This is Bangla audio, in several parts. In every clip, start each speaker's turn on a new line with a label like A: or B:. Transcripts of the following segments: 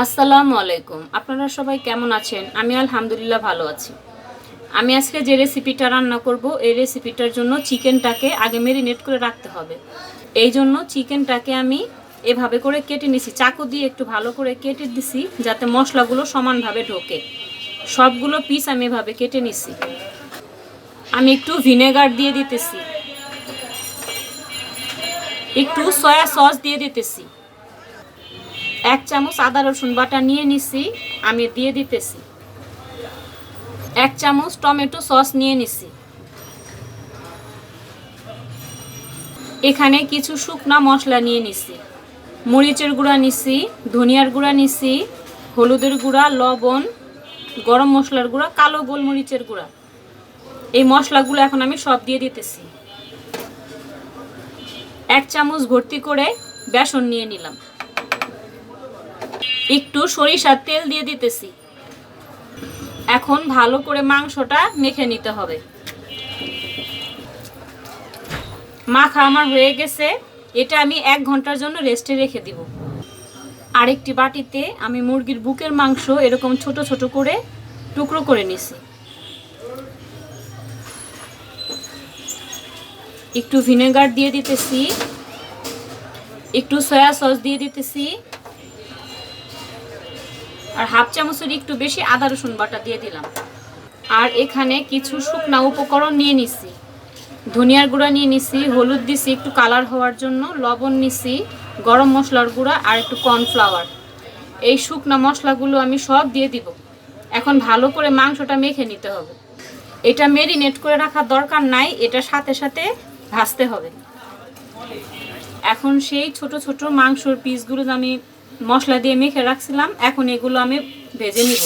A: আসসালামু আলাইকুম। আপনারা সবাই কেমন আছেন? আমি আলহামদুলিল্লাহ ভালো আছি। আমি আজকে যে রেসিপিটা রান্না করব, এই রেসিপিটার জন্য চিকেনটাকে আগে মেরিনেট করে রাখতে হবে। এই জন্য চিকেনটাকে আমি এভাবে করে কেটে নিছি। চাকু দিয়ে একটু ভালো করে কেটে দিছি, যাতে মশলাগুলো সমানভাবে ঢোকে। সবগুলো পিস আমি এভাবে কেটে নিছি। আমি একটু ভিনেগার দিয়ে দিতেছি। একটু সয়া সস দিয়ে দিতেছি। এক চামচ আদা রসুন বাটা নিয়ে নিছি, আমি দিয়ে দিতেছি। এক চামচ টমেটো সস নিয়ে নিছি। এখানে কিছু শুকনা মশলা নিয়ে নিছি। মরিচের গুঁড়া নিছি, ধনিয়ার গুঁড়া নিছি, হলুদের গুঁড়া, লবণ, গরম মশলার গুঁড়া, কালো গোলমরিচের গুঁড়া। এই মশলাগুলো এখন আমি সব দিয়ে দিতেছি। এক চামচ ভর্তি করে বেসন নিয়ে নিলাম। একটু সরিষার তেল দিয়ে দিতেছি। এখন ভালো করে মাংসটা মেখে নিতে হবে। মাখা আমার হয়ে গেছে, এটা আমি এক ঘণ্টার জন্য রেস্টে রেখে দিব। আরেকটি বাটিতে আমি মুরগির বুকের মাংস এরকম ছোট ছোট করে টুকরো করে নিছি। একটু ভিনেগার দিয়ে দিতেছি, একটু সয়া সস দিয়ে দিতেছি। আর হাফ চামচের একটু বেশি আদা রসুন বাটা দিয়ে দিলাম। আর এখানে কিছু শুকনা উপকরণ নিয়ে নিছি। ধনিয়ার গুঁড়া নিয়ে নিছি, হলুদ দিছি, একটু কালার হওয়ার জন্য, লবণ নিছি, গরম মশলার গুঁড়া আর একটু কর্নফ্লাওয়ার এই শুকনা মশলাগুলো আমি সব দিয়ে দিব। এখন ভালো করে মাংসটা মেখে নিতে হবে। এটা মেরিনেট করে রাখার দরকার নাই, এটা সাথে সাথে ভাজতে হবে। এখন সেই ছোট ছোট মাংসর পিসগুলো আমি মশলা দিয়ে মেখে রাখছিলাম, এখন এগুলো আমি ভেজে নিব।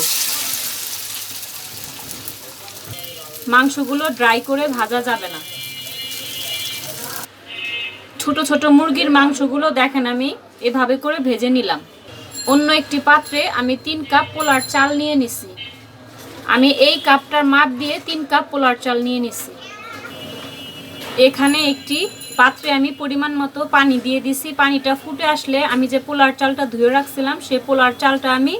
A: মাংসগুলো ড্রাই করে ভাজা যাবে না। ছোট ছোট মুরগির মাংসগুলো দেখেন আমি এভাবে করে ভেজে নিলাম। অন্য একটি পাত্রে আমি তিন কাপ পোলার চাল নিয়ে নিছি। আমি এই কাপটার মাপ দিয়ে তিন কাপ পোলার চাল নিয়ে নিছি। এখানে একটি পাত্রে আমি পরিমাণ মতো পানি দিয়ে দিছি। পানিটা ফুটে আসলে আমি যে পোলার চালটা ধুয়ে রাখছিলাম, সে পোলার চালটা আমি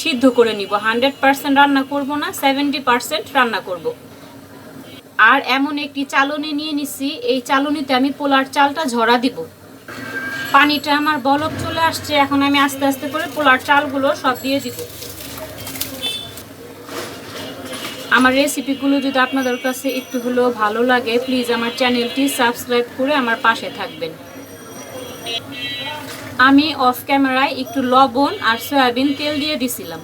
A: সিদ্ধ করে নিব। হান্ড্রেড পারসেন্ট রান্না করব না, সেভেন্টি পারসেন্ট রান্না করব। আর এমন একটি চালনি নিয়ে নিছি, এই চালনিতে আমি পোলার চালটা ঝরা দিব। পানিটা আমার বলক চলে আসছে, এখন আমি আস্তে আস্তে করে পোলার চালগুলো সব দিয়ে দিব। আমার রেসিপিগুলো যদি আপনাদের কাছে একটু হলেও ভালো লাগে প্লিজ আমার চ্যানেলটি সাবস্ক্রাইব করে আমার পাশে থাকবেন। আমি অফ ক্যামেরায় একটু লবণ আর সয়াবিন তেল দিয়ে দিছিলাম।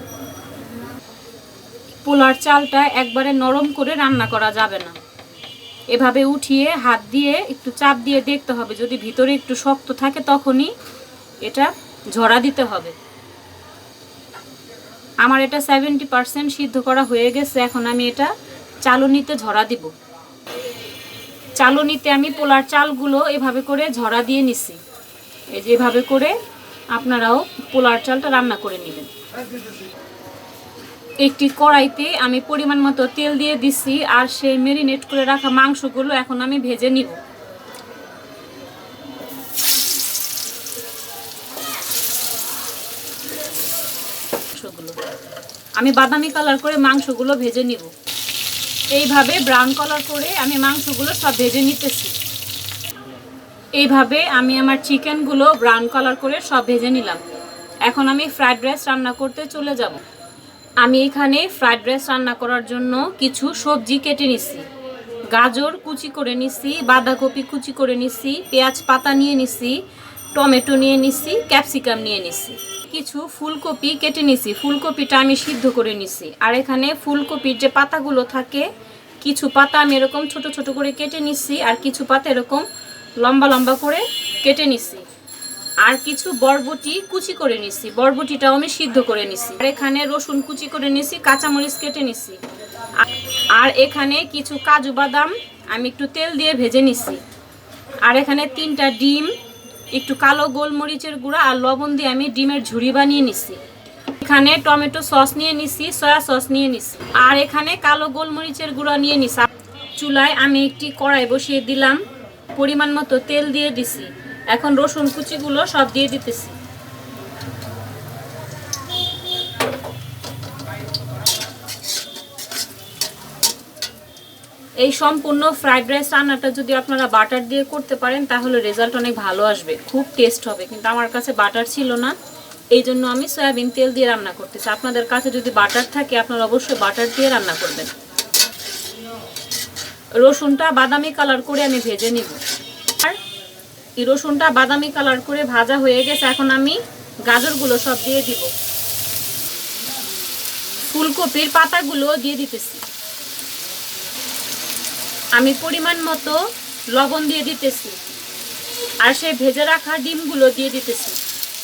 A: পোলার চালটা একবারে নরম করে রান্না করা যাবে না। এভাবে উঠিয়ে হাত দিয়ে একটু চাপ দিয়ে দেখতে হবে। যদি ভিতরে একটু শক্ত থাকে তখনই এটা ঝরা দিতে হবে। আমার এটা সেভেন্টি পারসেন্ট সিদ্ধ করা হয়ে গেছে, এখন আমি এটা চালনিতে ঝরা দিব। চালনিতে আমি পোলার চালগুলো এভাবে করে ঝরা দিয়ে নিছি। এই যে এভাবে করে আপনারাও পোলার চালটা রান্না করে নেবেন। একটি কড়াইতে আমি পরিমাণ মতো তেল দিয়ে দিছি, আর সেই মেরিনেট করে রাখা মাংসগুলো এখন আমি ভেজে নিব। মাংসগুলো। আমি বাদামি কালার করে মাংসগুলো ভেজে নিব। এইভাবে ব্রাউন কালার করে আমি মাংসগুলো সব ভেজে নিতেছি। এইভাবে আমি আমার চিকেনগুলো ব্রাউন কালার করে সব ভেজে নিলাম। এখন আমি ফ্রাইড রাইস রান্না করতে চলে যাব। আমি এখানে ফ্রাইড রাইস রান্না করার জন্য কিছু সবজি কেটে নিছি। গাজর কুচি করে নিছি, বাঁধাকপি কুচি করে নিছি, পেঁয়াজ পাতা নিয়ে নিছি, টমেটো নিয়ে নিছি, ক্যাপসিকাম নিয়ে নিছি। কিছু ফুলকপি কেটে নিছি। ফুলকপিটা আমি সিদ্ধ করে নিছি। আর এখানে ফুলকপির যে পাতাগুলো থাকে, কিছু পাতা আমি এরকম ছোট ছোট করে কেটে নিছি আর কিছু পাতা এরকম লম্বা লম্বা করে কেটে নিছি। আর কিছু বরবটি কুচি করে নিছি। বরবটিটাও আমি সিদ্ধ করে নিছি। আর এখানে রসুন কুচি করে নিছি, কাঁচামরিচ কেটে নিছি। আর এখানে কিছু কাজু বাদাম আমি একটু তেল দিয়ে ভেজে নিছি। আর এখানে তিনটা ডিম একটু কালো গোলমরিচের গুঁড়া আর লবণ দিয়ে আমি ডিমের ঝুড়ি বানিয়ে নিছি। এখানে টমেটো সস নিয়ে নিছি, সয়া সস নিয়ে নিছি। আর এখানে কালো গোলমরিচের গুঁড়া নিয়ে নিছি। চুলায় আমি একটি কড়াই বসিয়ে দিলাম, পরিমাণ মতো তেল দিয়ে দিছি। এখন রসুন কুচিগুলো সব দিয়ে দিতেছি। এই সম্পূর্ণ ফ্রাইড রাইস রান্নাটা যদি আপনারা বাটার দিয়ে করতে পারেন, তাহলে রেজাল্ট অনেক ভালো আসবে। খুব টেস্ট হবে। কিন্তু আমার কাছে বাটার ছিল না, এই জন্য আমি সয়াবিন তেল দিয়ে রান্না করতেছি। আপনাদের কাছে যদি বাটার থাকে, আপনারা অবশ্যই বাটার দিয়ে রান্না করবেন। রসুনটা বাদামি কালার করে আমি ভেজে নিব। আর এই রসুনটা বাদামি কালার করে ভাজা হয়ে গেছে, এখন আমি গাজরগুলো সব দিয়ে দিব। ফুলকপির পাতাগুলো দিয়ে দিতেছি। আমি পরিমাণ মতো লবণ দিয়ে দিতেছি। আর সেই ভেজে রাখা ডিমগুলো দিয়ে দিতেছি।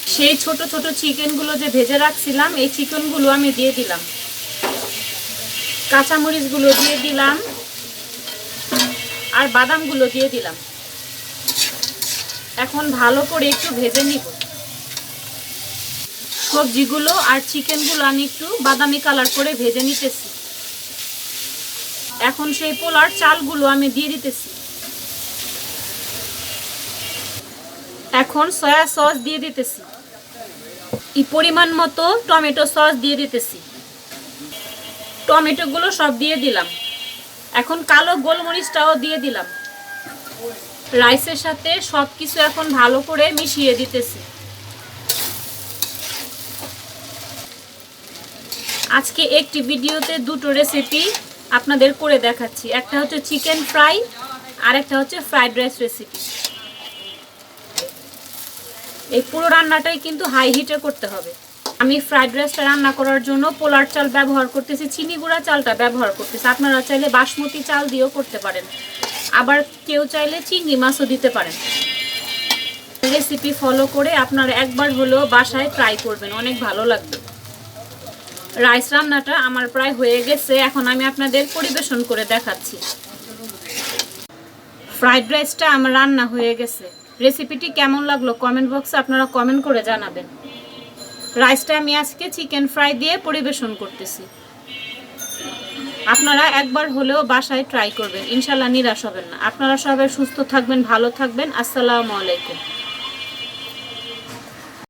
A: সেই ছোট ছোট চিকেনগুলো যে ভেজে রাখছিলাম, এই চিকেনগুলো আমি দিয়ে দিলাম। কাঁচামরিচগুলো দিয়ে দিলাম। আর বাদামগুলো দিয়ে দিলাম। এখন ভালো করে একটু ভেজে নিব। সবজিগুলো আর চিকেনগুলো আমি একটু বাদামি কালার করে ভেজে নিতেছি। এখন সেই পোলার চালগুলো আমি দিয়ে দিতেছি। এখন সয়া সস দিয়ে দিতেছি। এই পরিমাণ মতো টমেটো সস দিয়ে দিতেছি। টমেটোগুলো সব দিয়ে দিলাম। এখন কালো গোলমরিচটাও দিয়ে দিলাম। রাইসের সাথে সব কিছু এখন ভালো করে মিশিয়ে দিতেছি। আজকে একটি ভিডিওতে দুটো রেসিপি আপনাদের করে দেখাচ্ছি। একটা হচ্ছে চিকেন ফ্রাই আর একটা হচ্ছে ফ্রাইড রাইস রেসিপি এই পুরো রান্নাটাই কিন্তু হাই হিটে করতে হবে। আমি ফ্রাইড রাইসটা রান্না করার জন্য পোলার চাল ব্যবহার করতেছি, চিনি গুঁড়া চালটা ব্যবহার করতেছি। আপনারা চাইলে বাসমতি চাল দিয়েও করতে পারেন। আবার কেউ চাইলে চিংড়ি মাছও দিতে পারেন। রেসিপি ফলো করে আপনারা একবার হলেও বাসায় ট্রাই করবেন, অনেক ভালো লাগবে। রাইস রান্নাটা আমার প্রায় হয়ে গেছে। এখন আমি আপনাদের পরিবেশন করে দেখাচ্ছি। ফ্রাইড রাইসটা আমার রান্না হয়ে গেছে। রেসিপিটি কেমন লাগল কমেন্ট বক্সে আপনারা কমেন্ট করে জানাবেন। রাইসটা আমি আজকে চিকেন ফ্রাই দিয়ে পরিবেশন করতেছি। আপনারা একবার হলেও বাসায় ট্রাই করবেন। ইনশাল্লাহ নিরাশ হবেন না। আপনারা সবাই সুস্থ থাকবেন, ভালো থাকবেন। আসসালামু আলাইকুম।